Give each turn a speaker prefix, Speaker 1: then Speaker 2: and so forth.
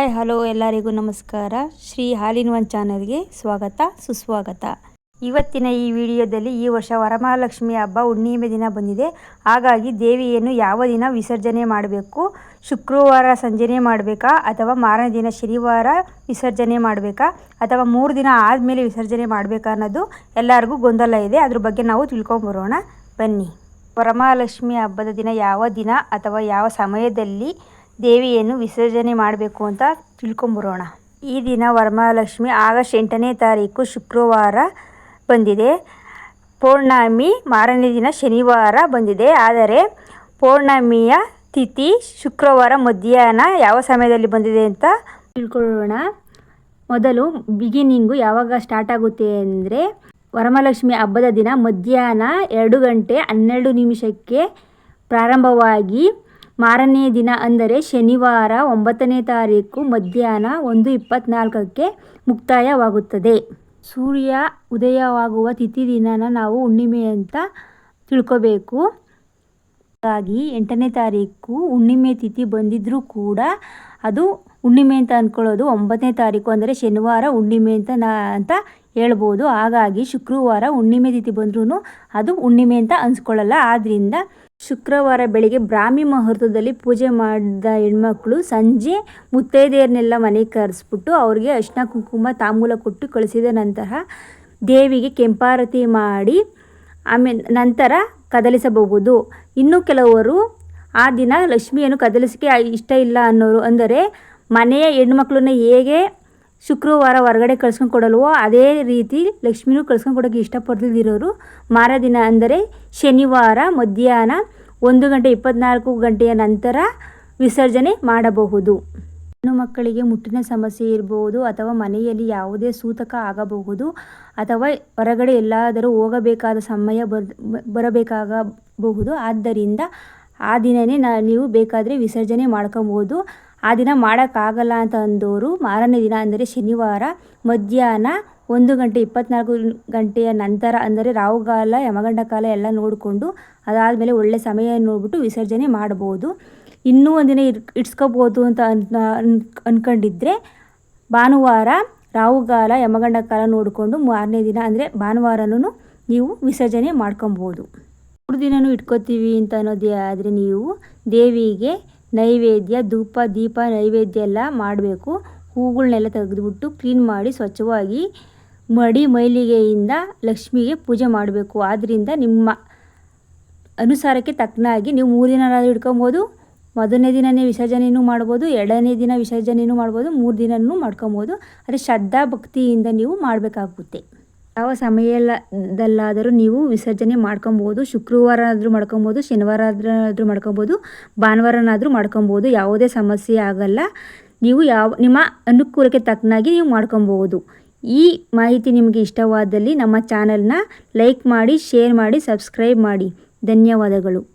Speaker 1: Hi, hello ಎಲ್ಲರಿಗೂ ನಮಸ್ಕಾರ. ಶ್ರೀ ಹಾಲಿನ ಒನ್ ಚಾನಲ್ಗೆ ಸ್ವಾಗತ, ಸುಸ್ವಾಗತ. ಇವತ್ತಿನ ಈ ವಿಡಿಯೋದಲ್ಲಿ ಈ ವರ್ಷ ವರಮಹಾಲಕ್ಷ್ಮಿ ಹಬ್ಬ ಹುಣ್ಣಿಮೆ ದಿನ ಬಂದಿದೆ. ಹಾಗಾಗಿ ದೇವಿಯನ್ನು ಯಾವ ದಿನ ವಿಸರ್ಜನೆ ಮಾಡಬೇಕು? ಶುಕ್ರವಾರ ಸಂಜೆನೆ ಮಾಡಬೇಕಾ? ಅಥವಾ ಮಾರನೇ ದಿನ ಶನಿವಾರ ವಿಸರ್ಜನೆ ಮಾಡಬೇಕಾ? ಅಥವಾ ಮೂರು ದಿನ ಆದಮೇಲೆ ವಿಸರ್ಜನೆ ಮಾಡಬೇಕಾ ಅನ್ನೋದು ಎಲ್ಲರಿಗೂ ಗೊಂದಲ ಇದೆ. ಅದ್ರ ಬಗ್ಗೆ ನಾವು ತಿಳ್ಕೊಂಬರೋಣ ಬನ್ನಿ. ವರಮಹಾಲಕ್ಷ್ಮಿ ಹಬ್ಬದ ದಿನ ಯಾವ ದಿನ ಅಥವಾ ಯಾವ ಸಮಯದಲ್ಲಿ ದೇವಿಯನ್ನು ವಿಸರ್ಜನೆ ಮಾಡಬೇಕು ಅಂತ ತಿಳ್ಕೊಂಬರೋಣ. ಈ ದಿನ ವರಮಹಾಲಕ್ಷ್ಮಿ ಆಗಸ್ಟ್ ಎಂಟನೇ ತಾರೀಕು ಶುಕ್ರವಾರ ಬಂದಿದೆ. ಪೌರ್ಣಮಿ ಮಾರನೇ ದಿನ ಶನಿವಾರ ಬಂದಿದೆ. ಆದರೆ ಪೌರ್ಣಮಿಯ ತಿಥಿ ಶುಕ್ರವಾರ ಮಧ್ಯಾಹ್ನ ಯಾವ ಸಮಯದಲ್ಲಿ ಬಂದಿದೆ ಅಂತ ತಿಳ್ಕೊಳ್ಳೋಣ. ಮೊದಲು ಬಿಗಿನಿಂಗು ಯಾವಾಗ ಸ್ಟಾರ್ಟ್ ಆಗುತ್ತೆ ಅಂದರೆ ವರಮಹಾಲಕ್ಷ್ಮಿ ಹಬ್ಬದ ದಿನ ಮಧ್ಯಾಹ್ನ ಎರಡು ಗಂಟೆ ಹನ್ನೆರಡು ನಿಮಿಷಕ್ಕೆ ಪ್ರಾರಂಭವಾಗಿ ಮಾರನೇ ದಿನ ಅಂದರೆ ಶನಿವಾರ ಒಂಬತ್ತನೇ ತಾರೀಕು ಮಧ್ಯಾಹ್ನ ಒಂದು ಇಪ್ಪತ್ತ್ನಾಲ್ಕಕ್ಕೆ ಮುಕ್ತಾಯವಾಗುತ್ತದೆ. ಸೂರ್ಯ ಉದಯವಾಗುವ ತಿಥಿ ದಿನನ ನಾವು ಹುಣ್ಣಿಮೆ ಅಂತ ತಿಳ್ಕೋಬೇಕು. ಹಾಗಾಗಿ ಎಂಟನೇ ತಾರೀಕು ಹುಣ್ಣಿಮೆ ತಿಥಿ ಬಂದಿದ್ದರೂ ಕೂಡ ಅದು ಹುಣ್ಣಿಮೆ ಅಂತ ಅಂದ್ಕೊಳ್ಳೋದು ಒಂಬತ್ತನೇ ತಾರೀಕು ಅಂದರೆ ಶನಿವಾರ ಹುಣ್ಣಿಮೆ ಅಂತ ನಾ ಅಂತ ಹೇಳ್ಬೋದು. ಹಾಗಾಗಿ ಶುಕ್ರವಾರ ಹುಣ್ಣಿಮೆ ತಿಥಿ ಬಂದ್ರೂ ಅದು ಹುಣ್ಣಿಮೆ ಅಂತ ಅನ್ಸ್ಕೊಳ್ಳಲ್ಲ. ಆದ್ದರಿಂದ ಶುಕ್ರವಾರ ಬೆಳಿಗ್ಗೆ ಬ್ರಾಹ್ಮಿ ಮುಹೂರ್ತದಲ್ಲಿ ಪೂಜೆ ಮಾಡಿದ ಹೆಣ್ಮಕ್ಳು ಸಂಜೆ ಮುತ್ತೈದೆಯರನ್ನೆಲ್ಲ ಮನೆಗೆ ಕರೆಸ್ಬಿಟ್ಟು ಅವ್ರಿಗೆ ಅರಿಶಿನ, ಕುಂಕುಮ, ತಾಂಬೂಲ ಕೊಟ್ಟು ಕಳಿಸಿದ ನಂತರ ದೇವಿಗೆ ಕೆಂಪಾರತಿ ಮಾಡಿ, ಆಮೇಲೆ ನಂತರ ಕದಲಿಸಬಹುದು. ಇನ್ನು ಕೆಲವರು ಆ ದಿನ ಲಕ್ಷ್ಮಿಯನ್ನು ಕದಲಿಸಕ್ಕೆ ಇಷ್ಟ ಇಲ್ಲ ಅನ್ನೋರು ಅಂದರೆ ಮನೆಯ ಹೆಣ್ಮಕ್ಳನ್ನ ಹೇಗೆ ಶುಕ್ರವಾರ ಹೊರಗಡೆ ಕಳ್ಸ್ಕೊಂಡು ಕೊಡಲ್ವೋ? ಅದೇ ರೀತಿ ಲಕ್ಷ್ಮಿನೂ ಕಳ್ಸ್ಕೊಂಡು ಕೊಡೋಕ್ಕೆ ಇಷ್ಟಪಡ್ತಿದ್ದಿರೋರು ಮಾರ ದಿನ ಅಂದರೆ ಶನಿವಾರ ಮಧ್ಯಾಹ್ನ ಒಂದು ಗಂಟೆ ಇಪ್ಪತ್ತ್ನಾಲ್ಕು ಗಂಟೆಯ ನಂತರ ವಿಸರ್ಜನೆ ಮಾಡಬಹುದು. ಹೆಣ್ಣು ಮಕ್ಕಳಿಗೆ ಮುಟ್ಟಿನ ಸಮಸ್ಯೆ ಇರಬಹುದು ಅಥವಾ ಮನೆಯಲ್ಲಿ ಯಾವುದೇ ಸೂತಕ ಆಗಬಹುದು ಅಥವಾ ಹೊರಗಡೆ ಎಲ್ಲಾದರೂ ಹೋಗಬೇಕಾದ ಸಮಯ ಬರ್, ಬರಬೇಕಾಗಬಹುದು. ಆದ್ದರಿಂದ ಆ ದಿನವೇ ನೀವು ಬೇಕಾದರೆ ವಿಸರ್ಜನೆ ಮಾಡ್ಕೊಬೋದು ಆ ದಿನ ಮಾಡೋಕ್ಕಾಗಲ್ಲ ಅಂತ ಅಂದವರು ಮಾರನೇ ದಿನ ಅಂದರೆ ಶನಿವಾರ ಮಧ್ಯಾಹ್ನ ಒಂದು ಗಂಟೆ ಇಪ್ಪತ್ತ್ನಾಲ್ಕು ಗಂಟೆಯ ನಂತರ ಅಂದರೆ ರಾಹುಗಾಲ, ಯಮಗಂಡ ಕಾಲ ಎಲ್ಲ ನೋಡಿಕೊಂಡು ಅದಾದಮೇಲೆ ಒಳ್ಳೆ ಸಮಯ ನೋಡಿಬಿಟ್ಟು ವಿಸರ್ಜನೆ ಮಾಡ್ಬೋದು. ಇನ್ನೂ ಒಂದಿನ ಇರ್ ಇಟ್ಸ್ಕೋಬೋದು ಅಂತ ಅಂದ್ಕೊಂಡಿದ್ರೆ ಭಾನುವಾರ ರಾಹುಗಾಲ, ಯಮಗಂಡ ಕಾಲ ನೋಡಿಕೊಂಡು ಮಾರನೇ ದಿನ ಅಂದರೆ ಭಾನುವಾರನೂ ನೀವು ವಿಸರ್ಜನೆ ಮಾಡ್ಕೊಬೋದು. ಮೂರು ದಿನವೂ ಇಟ್ಕೋತೀವಿ ಅಂತ ಅನ್ನೋದೇ ಆದರೆ ನೀವು ದೇವಿಗೆ ನೈವೇದ್ಯ, ಧೂಪ, ದೀಪ, ನೈವೇದ್ಯ ಎಲ್ಲ ಮಾಡಬೇಕು. ಹೂಗಳನ್ನೆಲ್ಲ ತೆಗೆದುಬಿಟ್ಟು ಕ್ಲೀನ್ ಮಾಡಿ ಸ್ವಚ್ಛವಾಗಿ ಮಡಿ ಮೈಲಿಗೆಯಿಂದ ಲಕ್ಷ್ಮಿಗೆ ಪೂಜೆ ಮಾಡಬೇಕು. ಆದ್ದರಿಂದ ನಿಮ್ಮ ಅನುಸಾರಕ್ಕೆ ತಕ್ಕನಾಗಿ ನೀವು ಮೂರು ದಿನ ಇಟ್ಕೊಬೋದು ಮೊದಲನೇ ದಿನವೇ ವಿಸರ್ಜನೆಯೂ ಮಾಡ್ಬೋದು, ಎರಡನೇ ದಿನ ವಿಸರ್ಜನೆಯೂ ಮಾಡ್ಬೋದು, ಮೂರು ದಿನವೂ ಮಾಡ್ಕೊಬೋದು. ಆದರೆ ಶ್ರದ್ಧಾ ಭಕ್ತಿಯಿಂದ ನೀವು ಮಾಡಬೇಕಾಗುತ್ತೆ. ಯಾವ ಸಮಯದಲ್ಲಾದರೂ ನೀವು ವಿಸರ್ಜನೆ ಮಾಡ್ಕೊಬೋದು ಶುಕ್ರವಾರ ಆದರೂ ಮಾಡ್ಕೊಬೋದು ಶನಿವಾರ ಆದರೂ ಮಾಡ್ಕೊಬೋದು, ಭಾನುವಾರನಾದರೂ ಮಾಡ್ಕೊಬೋದು, ಯಾವುದೇ ಸಮಸ್ಯೆ ಆಗಲ್ಲ. ನೀವು ಯಾವ, ನಿಮ್ಮ ಅನುಕೂಲಕ್ಕೆ ತಕ್ಕನಾಗಿ ನೀವು ಮಾಡ್ಕೊಬೋದು. ಈ ಮಾಹಿತಿ ನಿಮಗೆ ಇಷ್ಟವಾದಲ್ಲಿ ನಮ್ಮ ಚಾನಲ್ನ ಲೈಕ್ ಮಾಡಿ, ಶೇರ್ ಮಾಡಿ, ಸಬ್ಸ್ಕ್ರೈಬ್ ಮಾಡಿ. ಧನ್ಯವಾದಗಳು.